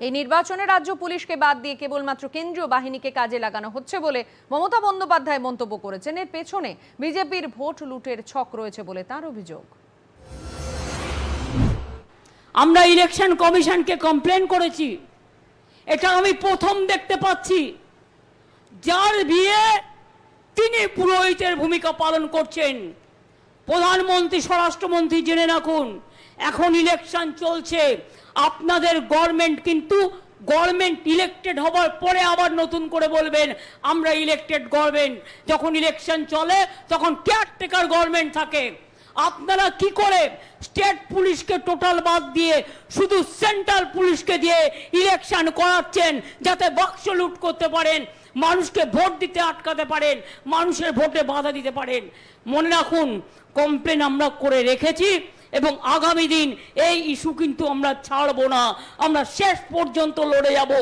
এই নির্বাচনে রাজ্য পুলিশকে বাদ দিয়ে কেবলমাত্র কেন্দ্রীয় বাহিনীকে কাজে লাগানো হচ্ছে বলে মমতা বন্দ্যোপাধ্যায় মন্তব্য করেছেন। এর পেছনে বিজেপির ভোট লুটের ছক রয়েছে বলে তার অভিযোগ। আমরা ইলেকশন কমিশনকে কমপ্লেন করেছি। এটা আমি প্রথম দেখতে পাচ্ছি। যার বিয়ে তিনি পুরোহিতের ভূমিকা পালন করছেন। প্রধানমন্ত্রী, স্বরাষ্ট্রমন্ত্রী জেনে রাখুন এখন ইলেকশন চলছে। আপনাদের গভর্নমেন্ট কিন্তু গভর্নমেন্ট ইলেক্টেড হবার পরে আবার নতুন করে বলবেন, আমরা ইলেক্টেড গভর্নমেন্ট যখন ইলেকশন চলে, তখন কেয়ারটেকার গভর্নমেন্ট থাকে। আপনারা কি করে স্টেট পুলিশকে টোটাল বাদ দিয়ে শুধু সেন্ট্রাল পুলিশকে দিয়ে ইলেকশন করাচ্ছেন, যাতে বাক্স লুট করতে পারেন, মানুষকে ভোট দিতে আটকাতে পারেন, মানুষের ভোটে বাধা দিতে পারেন? মনে রাখুন কমপ্লেন আমরা করে রেখেছি। এবং আগামী দিন এই ইস্যু কিন্তু আমরা ছাড়বো না। আমরা শেষ পর্যন্ত লড়ে যাব।